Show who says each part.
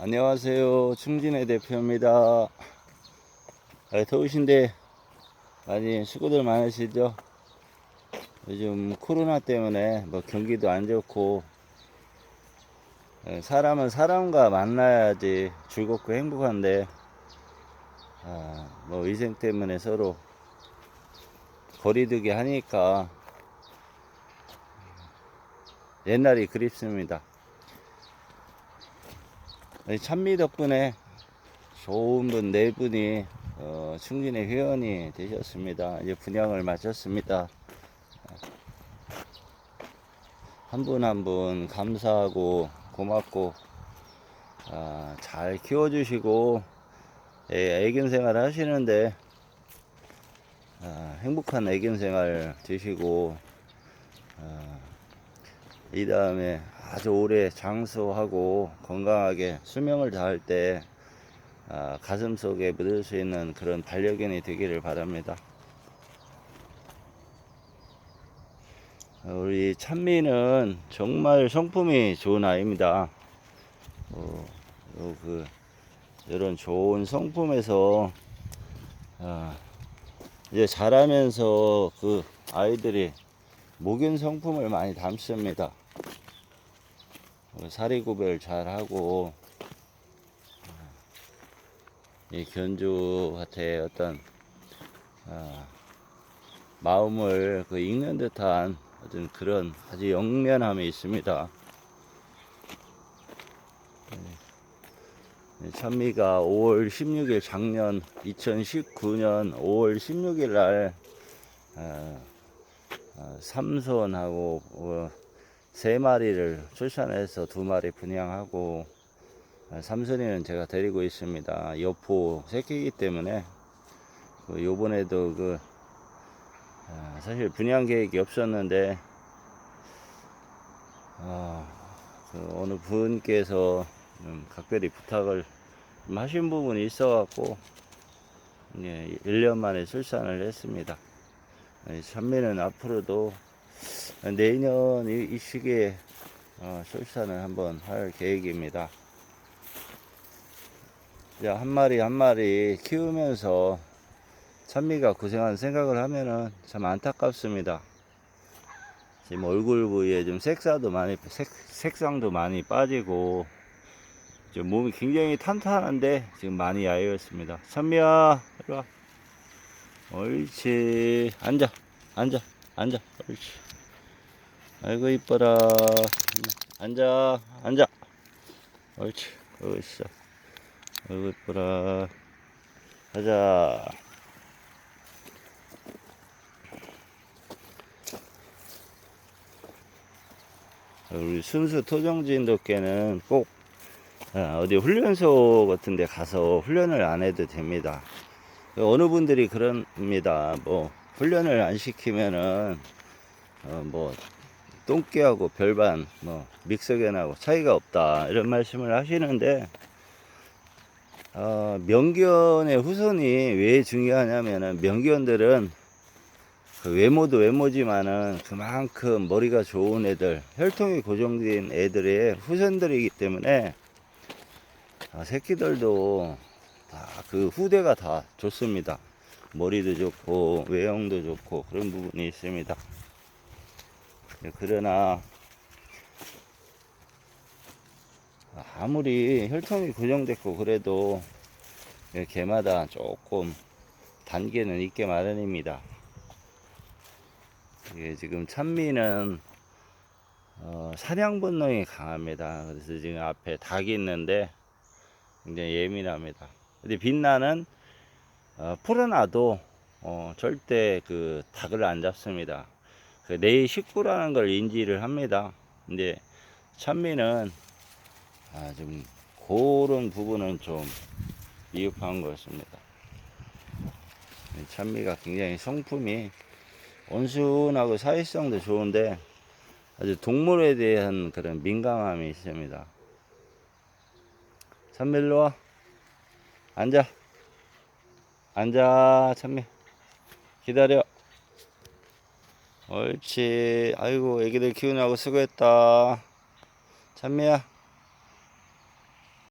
Speaker 1: 안녕하세요. 충진의 대표입니다. 아, 더우신데 많이 수고들 많으시죠? 요즘 코로나 때문에 뭐 경기도 안 좋고 예, 사람은 사람과 만나야지 즐겁고 행복한데 아, 뭐 위생 때문에 서로 거리두기 하니까 옛날이 그립습니다. 이 찬미 덕분에 좋은 분 네 분이 어, 충진의 회원이 되셨습니다. 이제 분양을 마쳤습니다. 한 분 한 분 감사하고 고맙고 아, 잘 키워주시고 예, 애견 생활 하시는데 아, 행복한 애견 생활 되시고 아, 이 다음에 아주 오래 장수하고 건강하게 수명을 다할 때 아, 가슴 속에 묻을 수 있는 그런 반려견이 되기를 바랍니다. 우리 찬미는 정말 성품이 좋은 아이입니다. 어, 요 그, 이런 좋은 성품에서 아, 이제 자라면서 그 아이들이 목연 성품을 많이 담습니다. 어, 사리 구별 잘 하고 이 견주한테 어떤 아, 마음을 그 읽는 듯한 어떤 그런 아주 영면함이 있습니다. 네, 찬미가 5월 16일 작년 2019년 5월 16일 날 아, 아, 삼손하고 어, 세 마리를 출산해서 두 마리 분양하고 아, 삼손이는 제가 데리고 있습니다. 여포 새끼이기 때문에 그 요번에도 그 아, 사실 분양 계획이 없었는데 아, 그 어느 분께서 좀 각별히 부탁을 좀 하신 부분이 있어갖고 예, 1년 만에 출산을 했습니다. 찬미는 앞으로도 내년 이, 이 시기에 어, 출산을 한번 할 계획입니다. 자, 한 마리 한 마리 키우면서 찬미가 고생한 생각을 하면은 참 안타깝습니다. 지금 얼굴 부위에 좀 색사도 많이 색, 색상도 많이 빠지고 지금 몸이 굉장히 탄탄한데 지금 많이 야해졌습니다. 찬미야, 이리 와. 옳지. 앉아, 앉아, 앉아. 옳지. 아이고 이뻐라. 앉아, 앉아. 옳지. 옳지. 아이고 이뻐라. 가자. 우리 순수 토종진 덕께는 꼭 아, 어디 훈련소 같은 데 가서 훈련을 안 해도 됩니다. 어느 분들이 그럽니다. 뭐, 훈련을 안 시키면은, 어, 뭐, 똥개하고 별반, 뭐, 믹서견하고 차이가 없다. 이런 말씀을 하시는데, 어, 명견의 후손이 왜 중요하냐면은, 명견들은 그 외모도 외모지만은 그만큼 머리가 좋은 애들, 혈통이 고정된 애들의 후손들이기 때문에 아, 새끼들도 다 그 후대가 다 좋습니다. 머리도 좋고 외형도 좋고 그런 부분이 있습니다. 네, 그러나 아무리 혈통이 고정됐고 그래도 개마다 조금 단계는 있게 마련입니다. 이게 지금 찬미는 어, 사냥 본능이 강합니다. 그래서 지금 앞에 닭이 있는데 굉장히 예민합니다. 근데 빛나는 어, 풀어놔도 어, 절대 그 닭을 안 잡습니다. 그 내 식구라는 걸 인지를 합니다. 근데 찬미는 아, 좀 그런 부분은 좀 미흡한 것 같습니다. 찬미가 굉장히 성품이 온순하고 사회성도 좋은데 아주 동물에 대한 그런 민감함이 있습니다. 와. 앉아. 앉아, 찬미. 기다려. 옳지. 아이고, 애기들 키우느라고 수고했다. 찬미야.